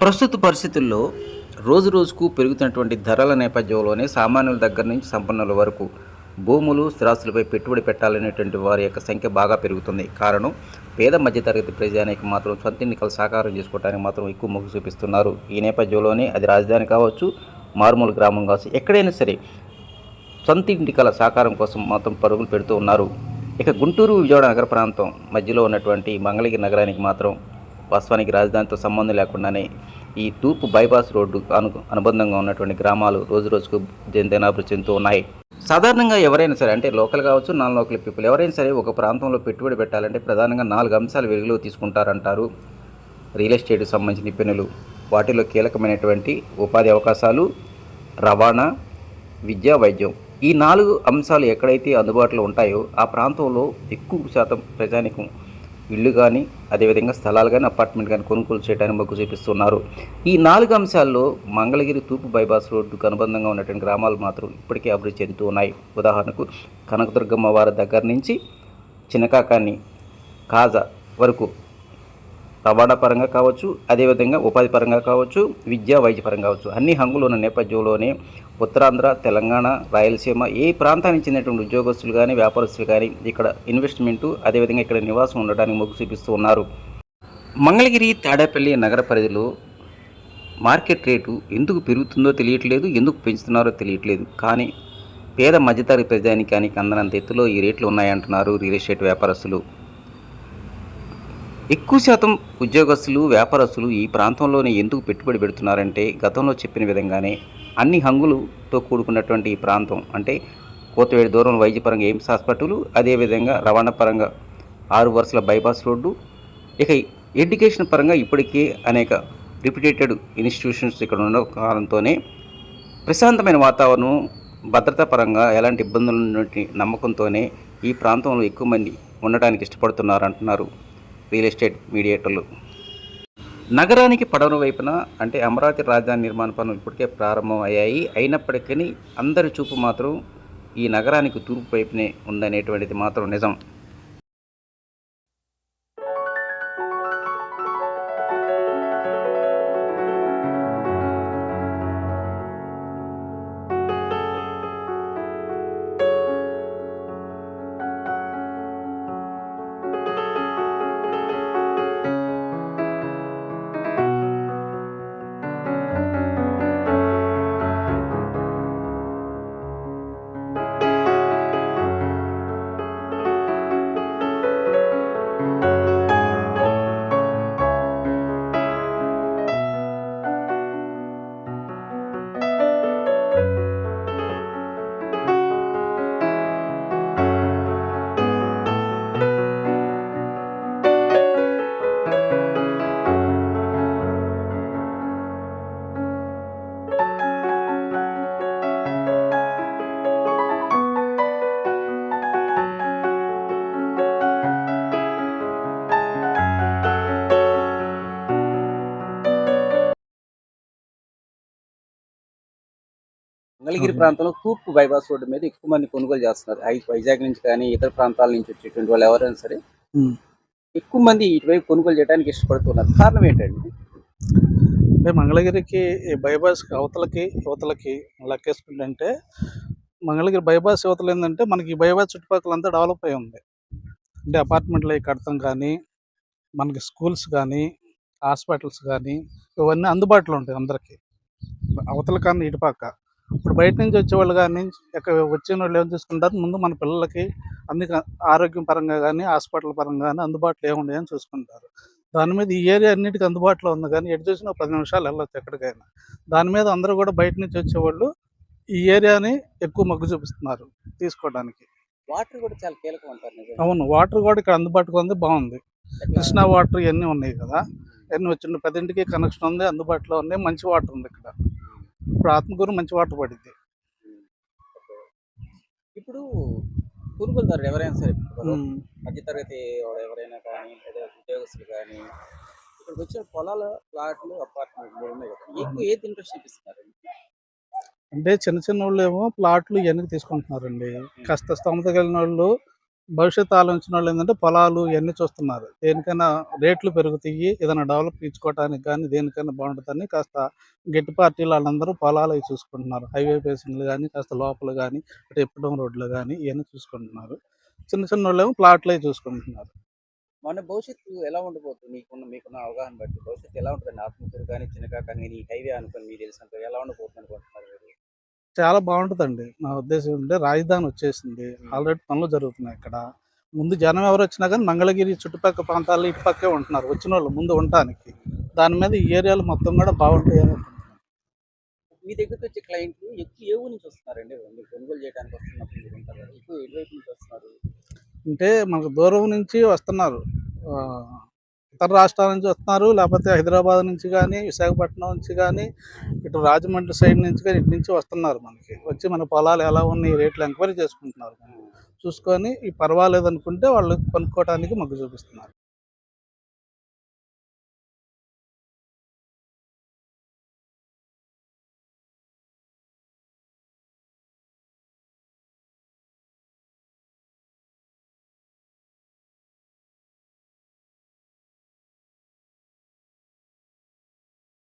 ప్రస్తుత పరిస్థితుల్లో రోజు రోజుకు పెరుగుతున్నటువంటి ధరల నేపథ్యంలోనే సామాన్యుల దగ్గర నుంచి సంపన్నుల వరకు భూములు స్థిరాస్తులపై పెట్టుబడి పెట్టాలనేటువంటి వారి యొక్క సంఖ్య బాగా పెరుగుతుంది. కారణం పేద మధ్యతరగతి ప్రజానికి మాత్రం సొంత ఎన్నికలు సాకారం చేసుకోవడానికి మాత్రం ఎక్కువ మొగ్గు చూపిస్తున్నారు. ఈ నేపథ్యంలోనే అది రాజధాని కావచ్చు మారుమూల గ్రామం కావచ్చు ఎక్కడైనా సరే సొంత ఇంటికల సాకారం కోసం మాత్రం పరుగులు పెడుతూ ఉన్నారు. ఇక గుంటూరు విజయవాడ నగర ప్రాంతం మధ్యలో ఉన్నటువంటి మంగళగిరి నగరానికి మాత్రం వాస్తవానికి రాజధానితో సంబంధం లేకుండానే ఈ తూర్పు బైపాస్ రోడ్డు అను అనుబంధంగా ఉన్నటువంటి గ్రామాలు రోజు రోజుకు దినదినాభివృద్ధి చెందుతూ ఉన్నాయి. సాధారణంగా ఎవరైనా సరే అంటే లోకల్ కావచ్చు నాన్ లోకల్ పీపుల్ ఎవరైనా సరే ఒక ప్రాంతంలో పెట్టుబడి పెట్టాలంటే ప్రధానంగా నాలుగు అంశాలు వెలుగులో తీసుకుంటారంటారు. రియల్ ఎస్టేట్కి సంబంధించిన నిపుణులు వాటిలో కీలకమైనటువంటి ఉపాధి అవకాశాలు రవాణా విద్య వైద్యం. ఈ నాలుగు అంశాలు ఎక్కడైతే అందుబాటులో ఉంటాయో ఆ ప్రాంతంలో ఎక్కువ శాతం ప్రజానికం ఇల్లు కానీ అదేవిధంగా స్థలాలు కానీ అపార్ట్మెంట్ కానీ కొనుగోలు చేయడానికి మొగ్గు చూపిస్తున్నారు. ఈ నాలుగు అంశాల్లో మంగళగిరి తూర్పు బైపాస్ రోడ్డుకు అనుబంధంగా ఉన్నటువంటి గ్రామాలు మాత్రం ఇప్పటికే అభివృద్ధి చెందుతూ ఉన్నాయి. ఉదాహరణకు కనకదుర్గమ్మ వారి దగ్గర నుంచి చిన్నకాకాని కాజా వరకు రవాణా పరంగా కావచ్చు అదేవిధంగా ఉపాధి పరంగా కావచ్చు విద్యా వైద్య పరంగా కావచ్చు. అన్ని హంగులు ఉన్న నేపథ్యంలోనే ఉత్తరాంధ్ర తెలంగాణ రాయలసీమ ఏ ప్రాంతానికి చెందినటువంటి ఉద్యోగస్తులు కానీ వ్యాపారస్తులు కానీ ఇక్కడ ఇన్వెస్ట్మెంటు అదేవిధంగా ఇక్కడ నివాసం ఉండడానికి మొగ్గు చూపిస్తూ ఉన్నారు. మంగళగిరి తాడేపల్లి నగర పరిధిలో మార్కెట్ రేటు ఎందుకు పెరుగుతుందో తెలియట్లేదు ఎందుకు పెంచుతున్నారో తెలియట్లేదు. కానీ పేద మధ్యతరగతి ప్రజానికానికి అందనంత ఎత్తులో ఈ రేట్లు ఉన్నాయంటున్నారు రియల్ ఎస్టేట్ వ్యాపారస్తులు. ఎక్కువ శాతం ఉద్యోగస్తులు వ్యాపారస్తులు ఈ ప్రాంతంలోనే ఎందుకు పెట్టుబడి పెడుతున్నారంటే గతంలో చెప్పిన విధంగానే అన్ని హంగులతో కూడుకున్నటువంటి ఈ ప్రాంతం. అంటే కోతవేడి దూరం వైద్యపరంగా ఎయిమ్స్ హాస్పిటల్ అదేవిధంగా రవాణా పరంగా ఆరు వరుసల బైపాస్ రోడ్డు. ఇక ఎడ్యుకేషన్ పరంగా ఇప్పటికే అనేక రిప్యుటేటెడ్ ఇన్స్టిట్యూషన్స్ ఇక్కడ ఉన్న కారణంతోనే ప్రశాంతమైన వాతావరణం భద్రతా పరంగా ఎలాంటి ఇబ్బందులు ఉన్నటువంటి నమ్మకంతోనే ఈ ప్రాంతంలో ఎక్కువ మంది ఉండటానికి ఇష్టపడుతున్నారు అంటున్నారు రియల్ ఎస్టేట్ మీడియేటర్లు. నగరానికి పడవ వైపున అంటే అమరావతి రాజధాని నిర్మాణ పనులు ఇప్పటికే ప్రారంభం అయ్యాయి. అయినప్పటికీ అందరి చూపు మాత్రం ఈ నగరానికి తూర్పు వైపునే ఉందనేటువంటిది మాత్రం నిజం. మంగళగిరి ప్రాంతంలో తూర్పు బైపాస్ రోడ్డు మీద ఎక్కువ మంది కొనుగోలు చేస్తున్నారు. వైజాగ్ నుంచి కానీ ఇతర ప్రాంతాల నుంచి వచ్చేటువంటి వాళ్ళు ఎవరైనా సరే ఎక్కువ మంది ఇటువైపు కొనుగోలు చేయడానికి ఇష్టపడుతున్నారు. కారణం ఏంటండి? అంటే మంగళగిరికి బైపాస్ అవతలకి యువతలకి లెక్కేసుకుంటే మంగళగిరి బైపాస్ యువతలు ఏంటంటే మనకి బైపాస్ చుట్టుపక్కల అంతా డెవలప్ అయి ఉంది. అంటే అపార్ట్మెంట్లు అవి కడతాం కానీ మనకి స్కూల్స్ కానీ హాస్పిటల్స్ కానీ ఇవన్నీ అందుబాటులో ఉంటాయి అందరికీ. అవతల కానీ ఇటుపక్క. ఇప్పుడు బయట నుంచి వచ్చేవాళ్ళు కానీ ఇక్కడ వచ్చిన వాళ్ళు ఏం చూసుకుంటారు ముందు మన పిల్లలకి అన్ని ఆరోగ్యం పరంగా కానీ హాస్పిటల్ పరంగా కానీ అందుబాటులో ఏముండయని చూసుకుంటారు. దాని మీద ఈ ఏరియా అన్నిటికీ అందుబాటులో ఉంది కానీ ఎటు చూసినా పది నిమిషాలు వెళ్ళొచ్చు ఎక్కడికైనా. దాని మీద అందరూ కూడా బయట నుంచి వచ్చేవాళ్ళు ఈ ఏరియాని ఎక్కువ మొగ్గు చూపిస్తున్నారు తీసుకోవడానికి. వాటర్ కూడా చాలా కీలకం అంటారు. అవును వాటర్ కూడా ఇక్కడ అందుబాటులో ఉంది బాగుంది. కృష్ణా వాటర్ ఇవన్నీ ఉన్నాయి కదా ఇవన్నీ వచ్చిన పదింటికి కనెక్షన్ ఉంది అందుబాటులో ఉన్నాయి మంచి వాటర్ ఉంది ఇక్కడ. ఇప్పుడు ఆత్మకూరు మంచి వాటర్ పడింది. ఇప్పుడు కొనుగోలుదారుడు ఎవరైనా సరే. మధ్యతరగతి వాడు ఎవరైనా కానీ లేదా ఉద్యోగస్తులు కానీ ఇక్కడికి వచ్చిన పొలాల ప్లాట్లు అపార్ట్మెంట్లు ఉన్నాయి కదా. ఎక్కువ ఏది ఇంట్రెస్ట్ చూపిస్తున్నారు? అంటే చిన్న చిన్న వాళ్ళు ఏమో ప్లాట్లు ఇవన్నీ తీసుకుంటున్నారండి. కాస్త స్తోమత కలిగిన వాళ్ళు భవిష్యత్తు ఆలోచన వాళ్ళు ఏంటంటే పొలాలు ఇవన్నీ చూస్తున్నారు. దేనికైనా రేట్లు పెరుగుతాయి. ఏదైనా డెవలప్ ఇచ్చుకోవడానికి కానీ దేనికైనా బాగుంటుందని కాస్త గట్టి పార్టీలు వాళ్ళందరూ పొలాలు అవి చూసుకుంటున్నారు. హైవే పేసింగ్లు కానీ కాస్త లోపల కానీ అటు ఎప్పడం రోడ్లు కానీ ఇవన్నీ చూసుకుంటున్నారు. చిన్న చిన్న వాళ్ళు ఏమో ప్లాట్లు అవి చూసుకుంటున్నారు. మన భవిష్యత్తు ఎలా ఉండబోతుంది మీకున్న మీకున్న అవగాహన బట్టి భవిష్యత్తు ఎలా ఉంటుంది ఆత్మకూరు కానీ చిన్నకా కానీ హైవే అనుకుని మీరు తెలిసినంత ఎలా ఉండబోతుంది అనుకుంటున్నారు చాలా బాగుంటుందండి. నా ఉద్దేశం ఏంటంటే రాజధాని వచ్చేసింది. ఆల్రెడీ పనులు జరుగుతున్నాయి ఇక్కడ ముందు జనం ఎవరు వచ్చినా కానీ మంగళగిరి చుట్టుపక్కల ప్రాంతాల్లో ఇటుపక్కే ఉంటున్నారు. వచ్చిన వాళ్ళు ముందు ఉండటానికి దాని మీద ఈ ఏరియాలు మొత్తం కూడా బాగుంటాయి. మీ దగ్గరికి వచ్చే క్లయింట్లు ఎక్కువ ఏ ఊరు నుంచి వస్తున్నారండి? మీరు కొనుగోలు చేయడానికి వస్తున్నప్పుడు మీరు ఉంటారు కదా ఎక్కువ ఎటువైపు నుంచి వస్తున్నారు? అంటే మనకు దూరం నుంచి వస్తున్నారు. ఇతర రాష్ట్రాల నుంచి వస్తున్నారు. లేకపోతే హైదరాబాద్ నుంచి కానీ విశాఖపట్నం నుంచి కానీ ఇటు రాజమండ్రి సైడ్ నుంచి కానీ ఇటు నుంచి వస్తున్నారు మనకి. వచ్చి మన పొలాలు ఎలా ఉన్నాయి రేట్లు ఎంక్వైరీ చేసుకుంటున్నారు. చూసుకొని ఈ పర్వాలేదు అనుకుంటే వాళ్ళు కొనుక్కోవడానికి మొగ్గు చూపిస్తున్నారు.